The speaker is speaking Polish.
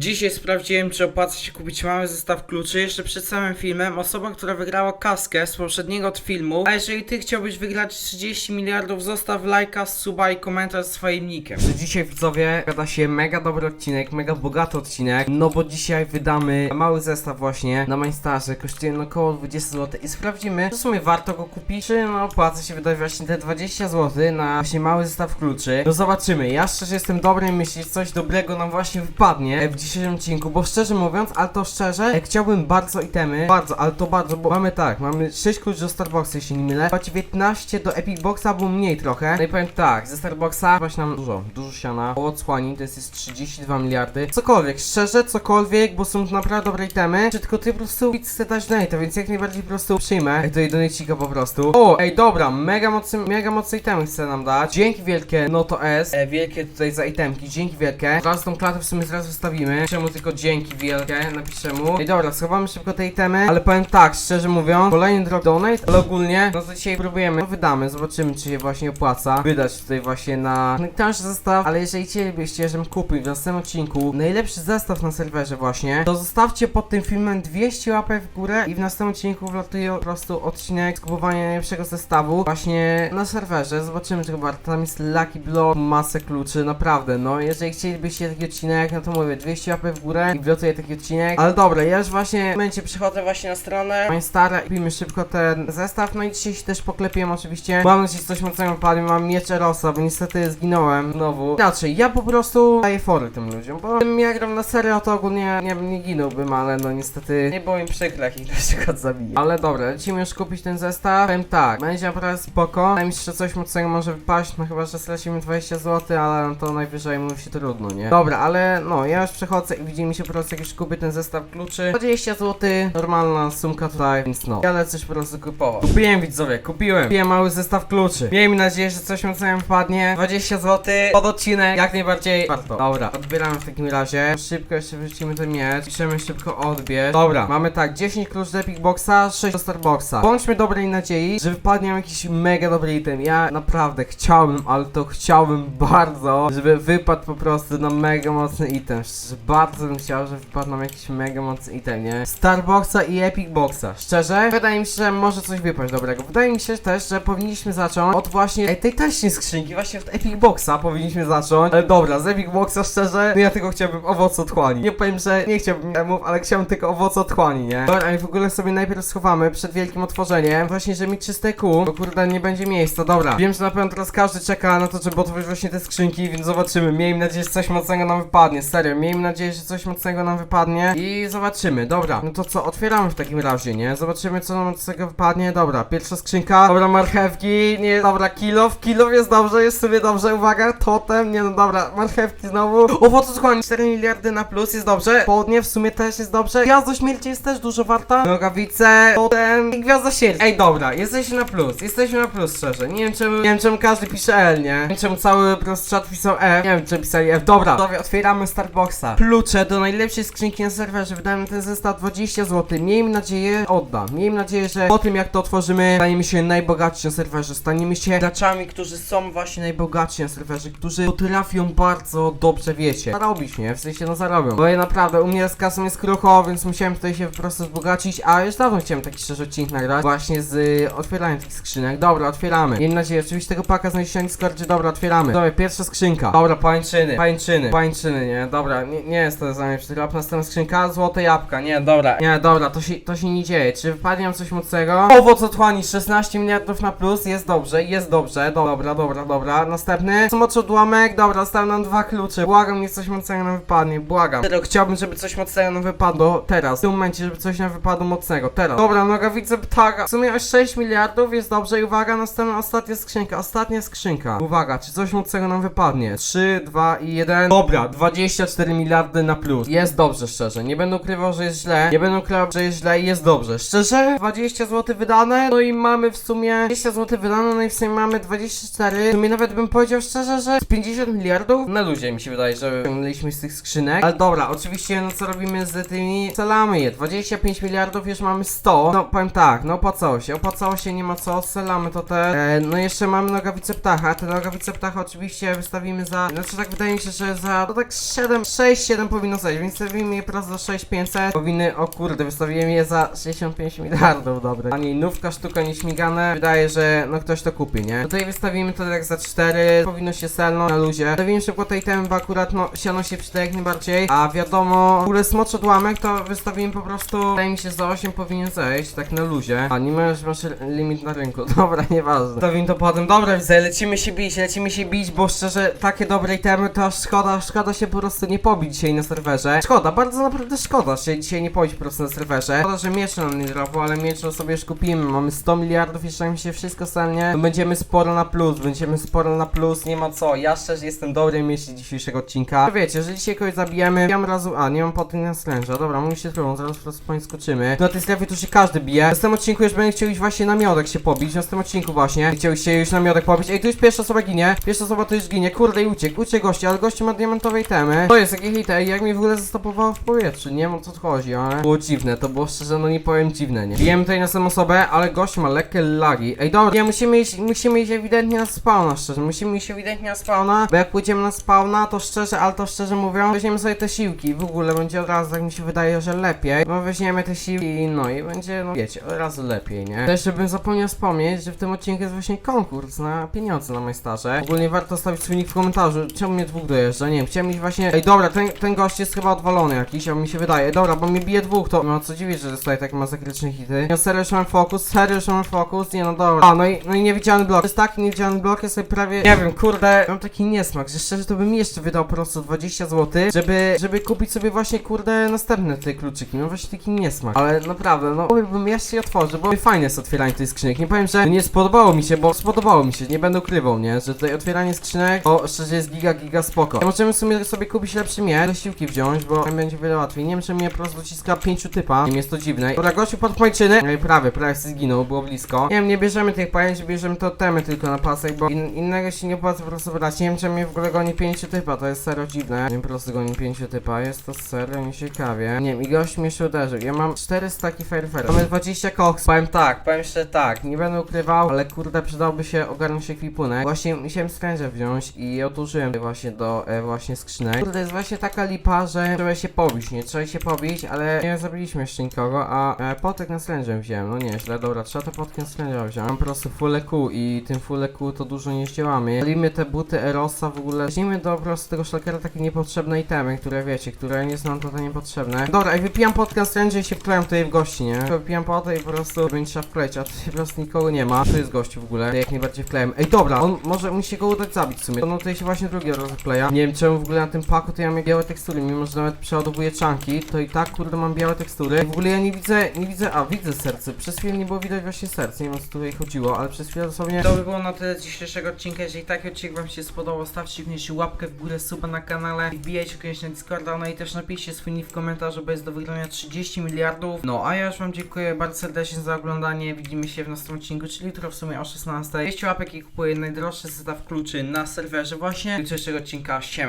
Dzisiaj sprawdziłem, czy opłaca się kupić mały zestaw kluczy. Jeszcze przed samym filmem osoba, która wygrała kaskę z poprzedniego filmu. A jeżeli ty chciałbyś wygrać 30 miliardów, zostaw lajka, suba i komentarz swoim nickiem. Dzisiaj widzowie gada się mega dobry odcinek, mega bogaty odcinek. No bo dzisiaj wydamy mały zestaw właśnie na Mainstarze. Kosztuje no około 20 zł i sprawdzimy, czy w sumie warto go kupić, czy no opłaca się wydać właśnie te 20 zł na właśnie mały zestaw kluczy. No zobaczymy. Ja szczerze jestem dobrej myśli, że coś dobrego nam właśnie wypadnie w dzisiejszym odcinku, bo szczerze mówiąc, ale to szczerze, e, chciałbym bardzo itemy, bardzo, ale to bardzo, bo mamy tak, mamy 6 kluczy do Starbucks, jeśli nie mylę, chyba 19 do Epic Boxa, albo mniej trochę. No i powiem tak, ze Starbucks właśnie nam dużo, dużo siana, odsłani, to jest, jest 32 miliardy. Cokolwiek, szczerze, cokolwiek, bo są naprawdę dobre itemy, czy tylko ty po prostu chcę dać donate, więc jak najbardziej po prostu przyjmę Ej, i donatecika po prostu. O, ej, dobra, mega mocny, mega mocne itemy chce nam dać. Dzięki wielkie, no to S, e, wielkie tutaj za itemki, dzięki wielkie. Zaraz tą klatę w sumie zaraz wystawimy. Czemu tylko dzięki wielkie, napiszę mu. Ej, dobra, schowamy szybko te itemy, ale powiem tak, szczerze mówiąc, kolejny drop donate, ale ogólnie, no to dzisiaj próbujemy, no wydamy, zobaczymy, czy się właśnie opłaca wydać tutaj właśnie na najtańszy zestaw, ale jeżeli chcielibyście, żebym kupił w następnym odcinku najlepszy zestaw na serwerze właśnie, to zostawcie pod tym filmem 200 łapek w górę i w następnym odcinku wlatuje po prostu odcinek z kupowania najlepszego zestawu właśnie na serwerze, zobaczymy, czy warto, tam jest Lucky Block, masę kluczy, naprawdę, no, jeżeli chcielibyście taki odcinek, no to mówię, 200 łapek w górę i wlatuje taki odcinek, ale dobra, ja już właśnie w momencie przychodzę właśnie na stronę Mainstara i kupimy szybko ten zestaw, no i dzisiaj się też poklepiłem oczywiście, mam nadzieję, że coś mocnego padnie, mam miecz Erosa, bo niestety zginąłem znowu. Inaczej, ja po prostu daję fory tym ludziom, bo gdybym ja gram na serio, to ogólnie nie, nie ginąłbym, ale no niestety nie było im przykro, jak ich na przykład zabiję. Ale dobra, lecimy już kupić ten zestaw, powiem tak, będzie naprawdę spoko, wydaje mi się, że coś mocnego może wypaść, no chyba, że stracimy 20 zł, ale no to najwyżej mu się trudno, nie? Dobra, ale no, ja już przechodzę i widzimy się po prostu, jak już kupię ten zestaw kluczy, 20 zł, normalna sumka tutaj, więc no, ja już po prostu kupować. Kupiłem widzowie, kupiłem, kupiłem mały zestaw kluczy, miejmy nadzieję, że coś mocnego wpadnie, 20 zł, pod odcinek, jak najbardziej warto. Dobra, odbieramy w takim razie, szybko jeszcze wrzucimy ten miecz, piszemy szybko odbierz. Dobra, mamy tak, 10 kluczy do Epic Boxa, 6 do Starboxa. Bądźmy dobrej nadziei, że wypadnie jakiś mega dobry item. Ja naprawdę chciałbym, ale to chciałbym bardzo, żeby wypadł po prostu na mega mocny item. Szczerze, bardzo bym chciał, żeby wypadł nam jakiś mega mocny item, nie? Starboxa i Epic Boxa. Szczerze, wydaje mi się, że może coś wypaść dobrego. Wydaje mi się też, że powinniśmy zacząć od właśnie ej, tej taśnej skrzynki, właśnie od Epic Boxa powinniśmy zacząć. Ale dobra, z Epic Boxa szczerze, no ja tylko chciałbym owoc otchłani. Nie powiem, że nie chciałbym emów, ale chciałbym tylko owoc otchłani, nie? Dobra, i w ogóle sobie najpierw schowamy przed wielkim otworzeniem. Właśnie, że mi czyste kół, bo kurde nie będzie miejsca. Dobra, wiem, że na pewno teraz każdy czeka na to, żeby otworzyć właśnie te skrzynki, więc zobaczymy. Miejmy nadzieję, że coś mocnego nam wypadnie. Serio, miejmy nadzieję, że coś mocnego nam wypadnie i zobaczymy. Dobra, no to co, otwieramy w takim razie, nie? Zobaczymy, co nam mocnego wypadnie. Dobra, pierwsza skrzynka. Dobra, marchewki, nie, dobra, kilof, kilof jest dobrze, jest sobie dobrze, uwaga, totem, nie no dobra, marchewki znowu. Owoce skłani, 4 miliardy na plus, jest dobrze. Południe w sumie też jest dobrze. Gwiazda śmierci jest też dużo warta. Nogawice, potem i gwiazda śmierci. Ej, dobra, jesteśmy na plus, jesteśmy na plus, szczerze. Nie wiem czemu, nie wiem czemu każdy pisze L, nie? Nie wiem czemu cały czat pisał F. Nie wiem czemu pisali F. Dobra, dobra, otwieramy Starboxa. Klucze do najlepszej skrzynki na serwerze. Wydałem ten zestaw 20 zł. Miejmy nadzieję, odda. Miejmy nadzieję, że po tym jak to otworzymy, staniemy się najbogatsi na serwerze. Staniemy się graczami, którzy są właśnie najbogatsi na serwerze, którzy potrafią bardzo dobrze, wiecie, zarobić, nie? W sensie, no zarobią. Bo ja naprawdę, u mnie z kasą jest krucho, więc musiałem tutaj się po prostu wzbogacić, a już dawno chciałem taki szczerze odcinek nagrać, właśnie z y, otwieraniem tych skrzynek. Dobra, otwieramy. Miejmy nadzieję, oczywiście tego paka znajdziecie na Discordzie, dobra, otwieramy. Dobra, pierwsza skrzynka. Dobra, pańczyny, pańczyny, pańczyny, nie? Dobra, nie, nie jest to za mnie przytrap. Następna skrzynka, złote jabłka, nie, dobra. Nie, dobra, to się, to się nie dzieje. Czy wypadnie nam coś mocnego? Owoc otchłani, 16 miliardów na plus, jest dobrze, jest dobrze. Dobra, dobra, dobra. Następny, smocz odłamek, dobra, zostały nam dwa klucze. Błagam, niech coś mocnego nam wypadnie, błagam. Serio, chciałbym, żeby coś mocnego nam wypadło teraz. W tym momencie, żeby coś nam wypadło mocnego, teraz. Dobra, nogawice ptaka. W sumie aż 6 miliardów, jest dobrze i uwaga, następna, ostatnia skrzynka, ostatnia skrzynka. Uwaga, czy coś mocnego nam wypadnie? 3, 2 i 1. Dobra, 24 miliardy na plus. Jest dobrze, szczerze. Nie będę ukrywał, że jest źle. Nie będę ukrywał, że jest źle i jest dobrze. Szczerze, 20 zł wydane, no i mamy w sumie 20 zł wydane, no i w sumie mamy 24. W sumie nawet bym powiedział szczerze, że z 50 miliardów na ludzie mi się wydaje, że wyciągnęliśmy z tych skrzynek. Ale dobra, oczywiście, no co robimy z tymi celami je. 25 miliardów, już mamy 100. No powiem tak, no opłacało się, opłacało się, nie ma co, selamy to te. E, no jeszcze mamy nogawice ptacha. Te nogawice ptacha oczywiście wystawimy za. Znaczy tak wydaje mi się, że za. No tak 7, 6, 6,7 powinno zejść, więc wystawimy je prosto za 6,500. Powinny, o kurde, wystawiłem je za 65 miliardów, dobre. Ani nówka, sztuka nieśmigane. Wydaje, że no ktoś to kupi, nie? Tutaj wystawimy to tak za 4, powinno się selno na luzie. Wystawimy szybko tej temy, bo akurat no siano się przyda jak najbardziej. A wiadomo, w ogóle smocz odłamek to wystawimy po prostu, wydaje mi się, za 8 powinien zejść, tak na luzie. A nie masz, masz limit na rynku, dobra, nieważne. Wystawimy to potem, dobra, widzę, lecimy się bić, lecimy się bić, bo szczerze, takie dobre itemy to aż szkoda, szkoda się po prostu nie pobić dzisiaj na serwerze. Szkoda, bardzo naprawdę szkoda się dzisiaj nie pobić po prostu na serwerze. Szkoda, że miecz nam nie dropu, ale miecz no sobie już kupimy. Mamy 100 miliardów, jeszcze nam się wszystko stanie. To będziemy sporo na plus, będziemy sporo na plus, nie ma co. Ja szczerze jestem dobrym myśli dzisiejszego odcinka. To wiecie, że dzisiaj kogoś zabijemy, ja razu, a nie mam potem na stręża. Dobra, mówi się trudno, zaraz po prostu skoczymy. Na tej strefie tu się każdy bije. W tym odcinku już będę chciał iść właśnie na miodek się pobić, na tym odcinku właśnie. Chciał się już na miodek pobić. Ej, tu już pierwsza osoba ginie. Pierwsza osoba to już ginie. Kurde, i uciekł, uciekł gości, ale gości ma diamentowej temy. To jest jakie hit, ej, jak mi w ogóle zastopowało w powietrzu. Nie wiem o co tu chodzi, ale było dziwne. To było szczerze, no nie powiem dziwne, nie. Bijemy tutaj na samą osobę, ale gość ma lekkie lagi. Ej, dobra, nie, musimy iść, musimy iść ewidentnie na spawna, szczerze. Musimy iść ewidentnie na spawna, bo jak pójdziemy na spawna, to szczerze, ale to szczerze mówiąc, weźmiemy sobie te siłki. W ogóle będzie od razu, tak mi się wydaje, że lepiej. Bo weźmiemy te siłki, no i będzie, no wiecie, od razu lepiej, nie? Też żebym zapomniał wspomnieć, że w tym odcinku jest właśnie konkurs na pieniądze na majstarze. Ogólnie warto stawić swój w komentarzu, czemu mnie dwóch dojeżdża, nie wiem, chciałem mieć właśnie... Ej, dobra, ten, ten gość jest chyba odwalony jakiś, a mi się wydaje. Dobra, bo mi bije dwóch, to no co dziwić, że dostaje takie masakryczne hity. Ja serio już mam fokus, serio już mam fokus, nie no dobra. A, no i, no i niewidzialny blok. To jest taki niewidzialny blok, ja sobie prawie, nie wiem, kurde, mam taki niesmak, że szczerze to bym jeszcze wydał po prostu 20 zł, żeby, żeby kupić sobie właśnie, kurde, następne te kluczyki. Mam właśnie taki niesmak. Ale naprawdę, no, bym jeszcze je otworzył, bo fajne jest otwieranie tych skrzynek. Nie powiem, że nie spodobało mi się, bo spodobało mi się, nie będę ukrywał, nie, że tutaj otwieranie skrzynek, o, szczerze jest giga, giga spoko. Ja możemy sobie, sobie kupić lepszy miecz, siłki wziąć, bo będzie wiele łatwiej. Nie wiem, czy mnie po prostu dociska pięciu typa, nie jest to dziwne. Dobra, gościu pod kończyny, no i prawie, prawie się zginął, było blisko. Nie wiem, nie bierzemy tych pojęć, bierzemy to temy tylko na pasek, bo in, innego się nie opłaca po prostu brać. Nie wiem, czy mnie w ogóle goni pięciu typa, to jest serio dziwne. Nie wiem, po prostu goni pięciu typa, jest to serio nieciekawie. Nie wiem, i gość mnie jeszcze uderzył. Ja mam 4 staki firefair. Mamy 20 koks. Powiem tak, powiem jeszcze tak, nie będę ukrywał, ale kurde, przydałby się ogarnąć ekwipunek. Właśnie musiałem skrężę wziąć i otużyłem właśnie do e, właśnie skrzynek. Kurde, jest właśnie taka lipa, że trzeba się pobić, nie? Trzeba się pobić, ale nie zabiliśmy jeszcze nikogo, a e, potek na skrężę wziąłem. No nieźle, dobra, trzeba to potkę na skrężę wziąć. Mam po prostu full EQ i tym full EQ to dużo nie zdziałamy. Walimy te buty Erosa w ogóle. Weźmiemy do po prostu tego szlakera takie niepotrzebne itemy, które wiecie, które nie są tutaj niepotrzebne. Dobra, i wypijam potkę na skrężę i się wklejam tutaj w gości, nie? Wypijam potę i po prostu będzie trzeba wkleić, a tutaj po prostu nikogo nie ma. Tu jest gościu w ogóle, jak najbardziej wklejam. Ej, dobra, on może mi się go udać zabić w sumie. No tutaj się właśnie drugi raz wkleja. Nie wiem czemu w ogóle na tym paku to ja mam białe tekstury, mimo że nawet przeładowuję czanki, to i tak kurde mam białe tekstury. W ogóle ja nie widzę, nie widzę, a widzę serce. Przez chwilę nie było widać właśnie serce, nie wiem co tutaj chodziło, ale przez chwilę dosłownie... To by było na tyle dzisiejszego odcinka, jeżeli taki odcinek wam się spodobał, stawcie koniecznie łapkę w górę, suba na kanale, wbijajcie koniecznie na Discorda, no i też napiszcie swój nick w komentarzu, bo jest do wygrania 30 miliardów. No, a ja już wam dziękuję bardzo serdecznie za oglądanie, widzimy się w następnym odcinku, czyli jutro w sumie o 16. 200 łapek i kupuję najdroższy zestaw kluczy na serwerze właśnie. Do dzisiejszego odcinka, siema.